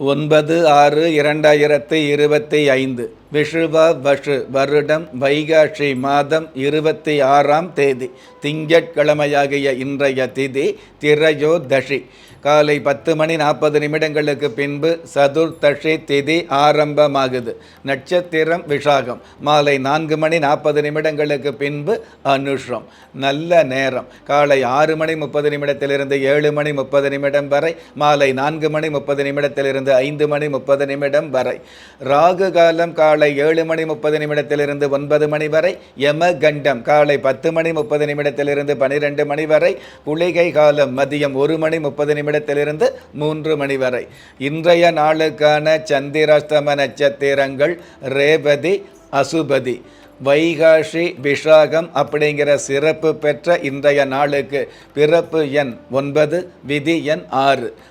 ஒன்பது ஆறு இரண்டாயிரத்து இருபத்தி ஐந்து விஷுவ வஷு வருடம் வைகாஷி மாதம் இருபத்தி ஆறாம் தேதி திங்கட்கிழமையாகிய இன்றைய திதி திரையோதஷி காலை பத்து மணி நாற்பது நிமிடங்களுக்கு பின்பு சதுர்த்தஷி திதி ஆரம்பமாகுது. நட்சத்திரம் விஷாகம் மாலை நான்கு மணி நாற்பது நிமிடங்களுக்கு பின்பு அனுஷம். நல்ல நேரம். காலை ஆறு மணி முப்பது நிமிடத்திலிருந்து ஏழு மணி முப்பது நிமிடம் வரை. மாலை நான்கு மணி முப்பது நிமிடத்திலிருந்து ஐந்து மணி முப்பது நிமிடம் வரை. ராகு காலம் காலை ஏழு மணி முப்பது நிமிடத்திலிருந்து ஒன்பது மணி வரை. யம கண்டம் காலை பத்து மணி முப்பது நிமிடத்திலிருந்து பனிரெண்டு மணி வரை. குளிகை காலம் மதியம் ஒரு மணி முப்பது நிமிடம் நிமிடத்திலிருந்து மூன்று மணி வரை. இன்றைய நாளுக்கான சந்திராஷ்டம நட்சத்திரங்கள் ரேபதி அசுபதி. வைகாஷி விஷாகம் அப்படிங்கிற சிறப்பு பெற்ற இன்றைய நாளுக்கு பிறப்பு எண் ஒன்பது விதி எண் ஆறு.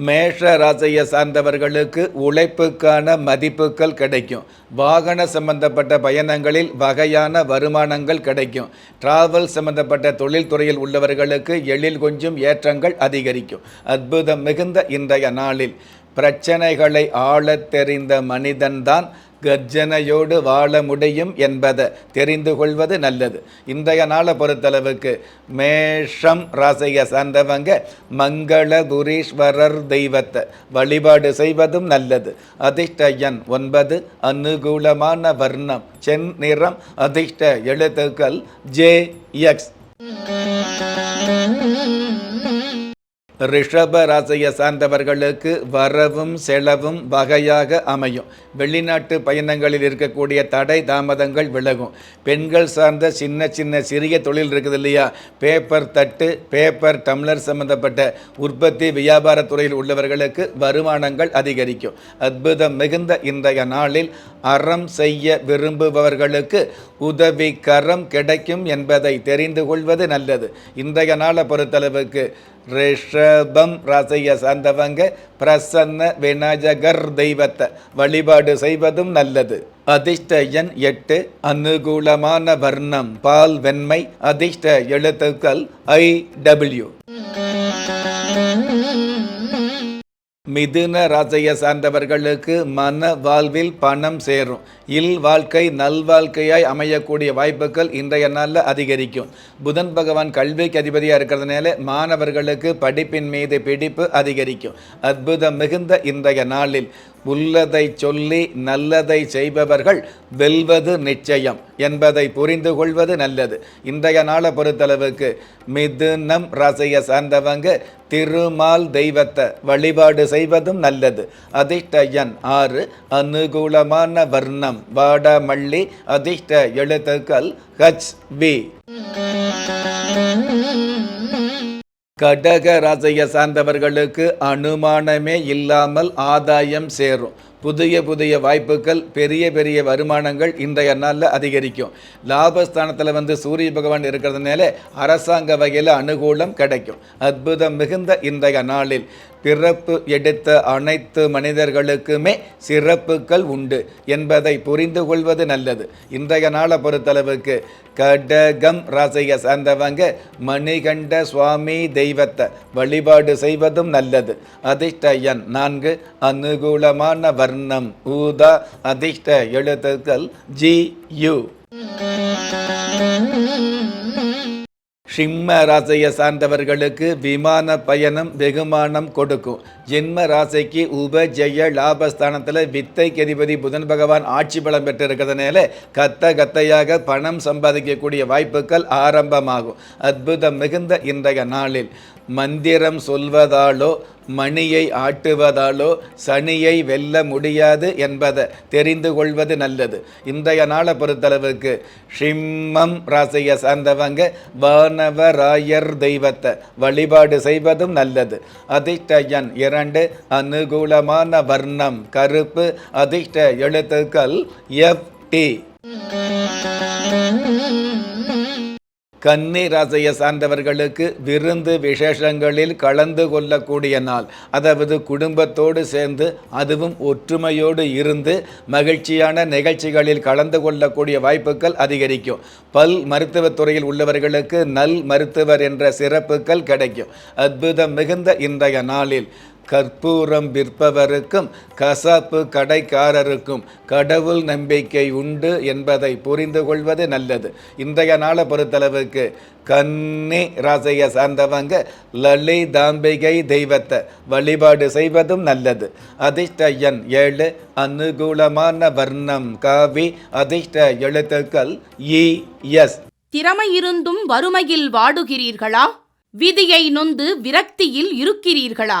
மேஷ ராசியை சார்ந்தவர்களுக்கு உழைப்புக்கான மதிப்புகள் கிடைக்கும். வாகன சம்பந்தப்பட்ட பயணங்களில் வகையான வருமானங்கள் கிடைக்கும். டிராவல் சம்பந்தப்பட்ட தொழில்துறையில் உள்ளவர்களுக்கு எழில் கொஞ்சம் ஏற்றங்கள் அதிகரிக்கும். அற்புதம் மிகுந்த இன்றைய நாளில். பிரச்சனைகளை ஆளத் தெரிந்த மனிதன்தான் கர்ஜனையோடு வாழ முடியும் என்பதை தெரிந்து கொள்வது நல்லது. இன்றைய நாளை பொறுத்தளவுக்கு மேஷம் ராசியை சார்ந்தவங்க மங்கள குரீஸ்வரர் தெய்வத்தை வழிபாடு செய்வதும் நல்லது. அதிர்ஷ்ட எண் ஒன்பது அனுகூலமான வர்ணம் சென் நிறம் அதிர்ஷ்ட எழுத்துக்கள் ஜே எக்ஸ். ரிஷப ராசியை சார்ந்தவர்களுக்கு வரவும் செலவும் வகையாக அமையும். வெளிநாட்டு பயணங்களில் இருக்கக்கூடிய தடை தாமதங்கள் விலகும். பெண்கள் சார்ந்த சின்ன சின்ன சிறிய தொழில் இருக்குது இல்லையா? பேப்பர் தட்டு பேப்பர் டம்ளர் சம்பந்தப்பட்ட உற்பத்தி வியாபார துறையில் உள்ளவர்களுக்கு வருமானங்கள் அதிகரிக்கும். அற்புதம் மிகுந்த இன்றைய நாளில் அறம் செய்ய விரும்புபவர்களுக்கு உதவி கரம் கிடைக்கும் என்பதை தெரிந்து கொள்வது நல்லது. இன்றைய நாளை பொறுத்தளவுக்கு ரிஷபம் ரசைய சார்ந்தவங்க பிரசன்ன விநாயகர் தெய்வத்தை வழிபாடு செய்வதும் நல்லது. அதிர்ஷ்ட எண் எட்டு அனுகூலமான வர்ணம் பால் வெண்மை அதிர்ஷ்ட எழுத்துக்கள் ஐ டபிள்யூ. மிதுன ராசியை சார்ந்தவர்களுக்கு மன வாழ்வில் பணம் சேரும். இல் வாழ்க்கை நல்வாழ்க்கையாய் அமையக்கூடிய வாய்ப்புகள் இன்றைய நாளில் அதிகரிக்கும். புதன் பகவான் கல்விக்கு அதிபதியாக இருக்கிறதுனால மாணவர்களுக்கு படிப்பின் மீது பிடிப்பு அதிகரிக்கும். அற்புதம் மிகுந்த இன்றைய நாளில். உள்ளதை சொல்லி நல்லதை செய்பவர்கள் வெல்வது நிச்சயம். என்பதை புரிந்து கொள்வது நல்லது. இன்றைய நாளை பொறுத்தளவுக்கு மிதுனம் ராசியை சார்ந்தவங்க திருமால் தெய்வத்தை வழிபாடு செய்வதும் நல்லது. அதிர்ஷ்ட எண் ஆறு அனுகூலமான வர்ணம் வாடமல்லி அதிர்ஷ்ட எழுத்துக்கள் ஹச் பி கடக ராசியை சார்ந்தவர்களுக்கு அனுமானமே இல்லாமல் ஆதாயம் சேரும். புதிய புதிய வாய்ப்புகள் பெரிய பெரிய வருமானங்கள் இன்றைய நாளில் அதிகரிக்கும். லாபஸ்தானத்தில் வந்து சூரிய பகவான் இருக்கிறதுனால அரசாங்க வகையில் அனுகூலம் கிடைக்கும். அற்புதம் மிகுந்த இன்றைய நாளில் பிறப்பு எடுத்த அனைத்து மனிதர்களுக்குமே சிறப்புகள் உண்டு என்பதை புரிந்து கொள்வது நல்லது. இன்றைய நாளை பொறுத்தளவுக்கு கடகம் ராசியை சார்ந்தவங்க மணிகண்ட சுவாமி தெய்வத்தை வழிபாடு செய்வதும் நல்லது. அதிர்ஷ்ட எண் நான்கு அனுகூலமான வர்ணம் ஊத அதிர்ஷ்ட எழுத்துக்கள் ஜி யு. சிம்ம ராசியை சார்ந்தவர்களுக்கு விமான பயணம் வெகுமானம் கொடுக்கும். ஜென்ம ராசிக்கு உப ஜெய லாபஸ்தானத்தில் வித்தை கதிபதி புதன் பகவான் ஆட்சி பலம் பெற்றிருக்கிறதுனால கத்த கத்தையாக பணம் சம்பாதிக்கக்கூடிய வாய்ப்புகள் ஆரம்பமாகும். அற்புதம் மிகுந்த இன்றைய நாளில். மந்திரம் சொல்வதாலோ மணியை ஆட்டுவதாலோ சனியை வெல்ல முடியாது என்பதை தெரிந்து கொள்வது நல்லது. இன்றைய நாளை பொறுத்தளவுக்கு ஷிம்மம் ராசியை சார்ந்தவங்க வானவராயர் தெய்வத்தை வழிபாடு செய்வதும் நல்லது. அதிர்ஷ்ட எண் இரண்டு அனுகூலமான வர்ணம் கருப்பு அதிர்ஷ்ட எழுத்துக்கள் எஃப் டி. கன்னி ராசியை சார்ந்தவர்களுக்கு விருந்து விசேஷங்களில் கலந்து கொள்ளக்கூடிய நாள். அதாவது குடும்பத்தோடு சேர்ந்து அதுவும் ஒற்றுமையோடு இருந்து மகிழ்ச்சியான நிகழ்ச்சிகளில் கலந்து கொள்ளக்கூடிய வாய்ப்புகள் அதிகரிக்கும். பல் மருத்துவத்துறையில் உள்ளவர்களுக்கு நல் மருத்துவர் என்ற சிறப்புகள் கிடைக்கும். அற்புதம் மிகுந்த இன்றைய நாளில் கற்பூரம் விற்பவருக்கும் கசாப்பு கடைக்காரருக்கும் கடவுள் நம்பிக்கை உண்டு என்பதை புரிந்து கொள்வது நல்லது. இன்றைய நாளை பொறுத்தளவுக்கு கன்னி ராசியை சார்ந்தவங்க லலிதாம்பிகை தெய்வத்தை வழிபாடு செய்வதும் நல்லது. அதிர்ஷ்ட எண் ஏழு அனுகூலமான வர்ணம் காவி அதிர்ஷ்ட எழுத்துக்கள் இ எஸ். திறமையிருந்தும் வறுமையில் வாடுகிறீர்களா? விதியை நொந்து விரக்தியில் இருக்கிறீர்களா?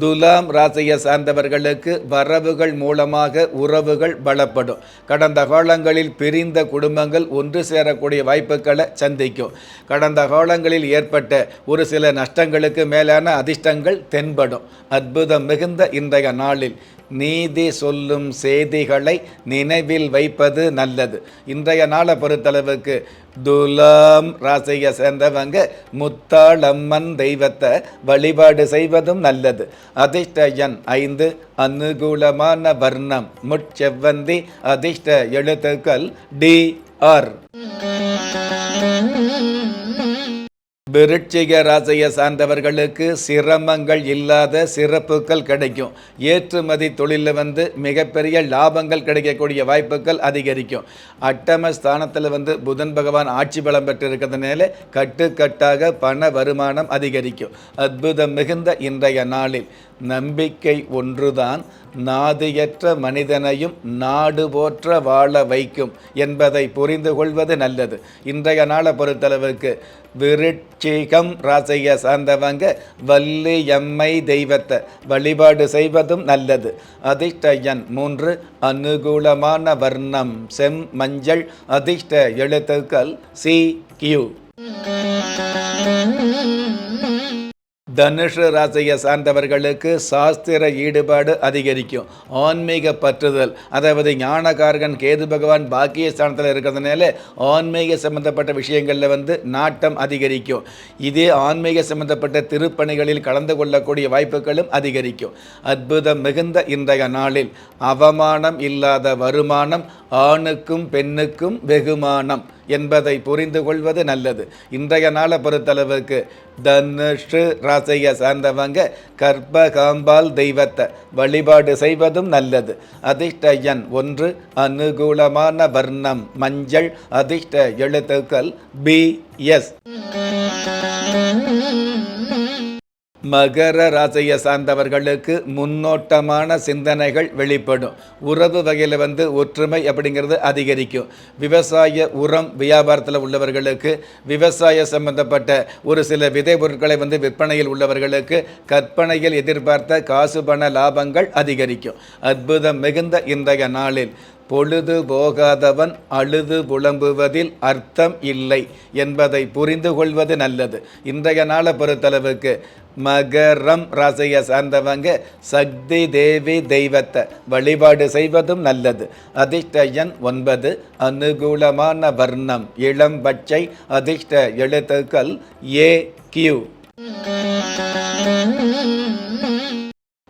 துலாம் ராசியை சார்ந்தவர்களுக்கு வரவுகள் மூலமாக உறவுகள் பலப்படும். கடந்த காலங்களில் பிரிந்த குடும்பங்கள் ஒன்று சேரக்கூடிய வாய்ப்புகளை சந்திக்கும். கடந்த காலங்களில் ஏற்பட்ட ஒரு சில நஷ்டங்களுக்கு மேலான அதிர்ஷ்டங்கள் தென்படும். அற்புதம் மிகுந்த இன்றைய நாளில் நீதி சொல்லும் செய்திகளை நினைவில் வைப்பது நல்லது. இன்றைய நாளை பொறுத்தளவுக்கு துலாம் ராசியை சேர்ந்தவங்க முத்தாளம்மன் தெய்வத்தை வழிபாடு செய்வதும் நல்லது. அதிர்ஷ்ட எண் ஐந்து அனுகூலமான வர்ணம். முட்செவ்வந்தி அதிர்ஷ்ட எழுத்துக்கள் டி ஆர். விருட்சிக ராசியை சார்ந்தவர்களுக்கு சிரமங்கள் இல்லாத சிறப்புகள் கிடைக்கும். ஏற்றுமதி தொழிலில் வந்து மிகப்பெரிய லாபங்கள் கிடைக்கக்கூடிய வாய்ப்புகள் அதிகரிக்கும். அட்டம ஸ்தானத்தில் வந்து புதன் பகவான் ஆட்சி பலம் பெற்றிருக்கிறதுனால கட்டுக்கட்டாக பண வருமானம் அதிகரிக்கும். அற்புதம் மிகுந்த இன்றைய நாளில். நம்பிக்கை ஒன்றுதான் நாதியற்ற மனிதனையும் நாடு போற்ற வாழ வைக்கும் என்பதை புரிந்து கொள்வது நல்லது. இன்றைய நாளை பொறுத்தளவுக்கு விருட்சிகம் ராசியை சார்ந்தவங்க வள்ளியம்மை தெய்வத்தை வழிபாடு செய்வதும் நல்லது. அதிர்ஷ்ட எண் மூன்று அனுகூலமான வர்ணம் செம் மஞ்சள் அதிர்ஷ்ட எழுத்துக்கள் சி கியூ. தனுஷு ராசியை சார்ந்தவர்களுக்கு சாஸ்திர ஈடுபாடு அதிகரிக்கும். ஆன்மீக பற்றுதல் அதாவது ஞானகாரகன் கேது பகவான் பாக்கிய ஸ்தானத்தில் இருக்கிறதுனால ஆன்மீக சம்பந்தப்பட்ட விஷயங்களில் வந்து நாட்டம் அதிகரிக்கும். இதே ஆன்மீக சம்பந்தப்பட்ட திருப்பணிகளில் கலந்து கொள்ளக்கூடிய வாய்ப்புகளும் அதிகரிக்கும். அற்புதம் மிகுந்த இன்றைய நாளில் அவமானம் இல்லாத வருமானம் ஆணுக்கும் பெண்ணுக்கும் வெகுமானம். என்பதை புரிந்து கொள்வது நல்லது. இன்றைய நாளை பொறுத்தளவுக்கு தனுஷு ராசியை சார்ந்தவங்க கர்ப்பகாம்பால் தெய்வத்தை வழிபாடு செய்வதும் நல்லது. அதிர்ஷ்ட எண் ஒன்று அனுகூலமான வர்ணம் மஞ்சள் அதிர்ஷ்ட எழுத்துக்கள் பி எஸ் மகர ராசியை சார்ந்தவர்களுக்கு முன்னோட்டமான சிந்தனைகள் வெளிப்படும். உறவு வகையில் வந்து ஒற்றுமை அப்படிங்கிறது அதிகரிக்கும். விவசாய உரம் வியாபாரத்தில் உள்ளவர்களுக்கு விவசாய சம்பந்தப்பட்ட ஒரு சில விதை பொருட்களை வந்து விற்பனையில் உள்ளவர்களுக்கு கற்பனையில் எதிர்பார்த்த காசு பண லாபங்கள் அதிகரிக்கும். அற்புதம் மிகுந்த இன்றைய நாளில். பொழுது போகாதவன் அழுது புலம்புவதில் அர்த்தம் இல்லை என்பதை புரிந்து கொள்வது நல்லது. இன்றைய நாளை பொறுத்தளவுக்கு மகரம் ராசியை சார்ந்தவங்க சக்தி தேவி தெய்வத்தை வழிபாடு செய்வதும் நல்லது. அதிர்ஷ்ட எண் ஒன்பது அனுகூலமான வர்ணம் இளம் பச்சை அதிர்ஷ்ட எழுத்துக்கள் ஏ கியூ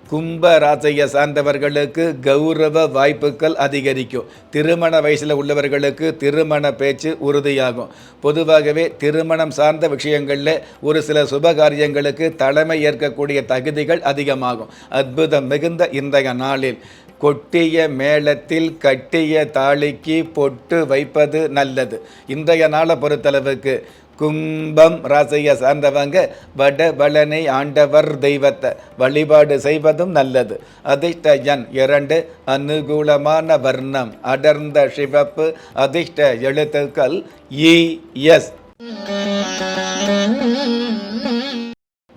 கும்ப ராசியை சார்ந்தவர்களுக்கு கௌரவ வாய்ப்புகள் அதிகரிக்கும். திருமண வயசில் உள்ளவர்களுக்கு திருமண பேச்சு உறுதியாகும். பொதுவாகவே திருமணம் சார்ந்த விஷயங்களில் ஒரு சில சுபகாரியங்களுக்கு தலைமை ஏற்கக்கூடிய தகுதிகள் அதிகமாகும். அற்புதம் மிகுந்த இன்றைய நாளில். கொட்டிய மேளத்தில் கட்டிய தாளிக்கு பொட்டு வைப்பது நல்லது. இன்றைய நாளை பொறுத்தளவுக்கு கும்பம் ராசியை சார்ந்தவங்க வடபழனி ஆண்டவர் தெய்வத்தை வழிபாடு செய்வதும் நல்லது. அதிர்ஷ்ட எண் இரண்டு அனுகூலமான வர்ணம் அடர்ந்த சிவப்பு அதிர்ஷ்ட எழுத்துக்கள் இ எஸ்.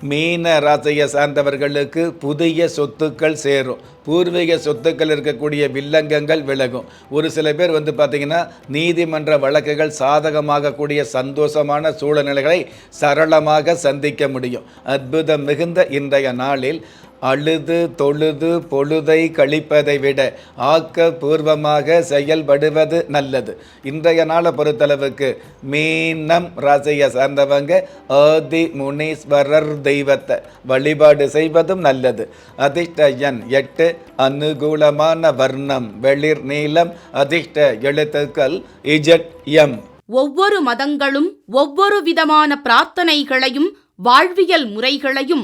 மீன ராசியை சார்ந்தவர்களுக்கு புதிய சொத்துக்கள் சேரும். பூர்வீக சொத்துக்கள் இருக்கக்கூடிய வில்லங்கங்கள் விலகும். ஒரு சில பேர் வந்து பார்த்திங்கன்னா நீதிமன்ற வழக்குகள் சாதகமாகக்கூடிய சந்தோஷமான சூழ்நிலைகளை சரளமாக சந்திக்க முடியும். அற்புதம் மிகுந்த இன்றைய நாளில் அழுது தொழுது பொழுதை கழிப்பதை விட ஆக்கப்பூர்வமாக செயல்படுவது நல்லது. இன்றைய நாளை பொறுத்தளவுக்கு மீனம் ராசியை சார்ந்தவங்க ஆதி முனீஸ்வரர் தெய்வத்தை வழிபாடு செய்வதும் நல்லது. அதிர்ஷ்ட எண் எட்டு அனுகூலமான வர்ணம் வெளிர் நீளம் அதிர்ஷ்ட எழுத்துக்கள் இஜட் எம். ஒவ்வொரு மதங்களும் ஒவ்வொரு விதமான பிரார்த்தனைகளையும் வாழ்வியல் முறைகளையும்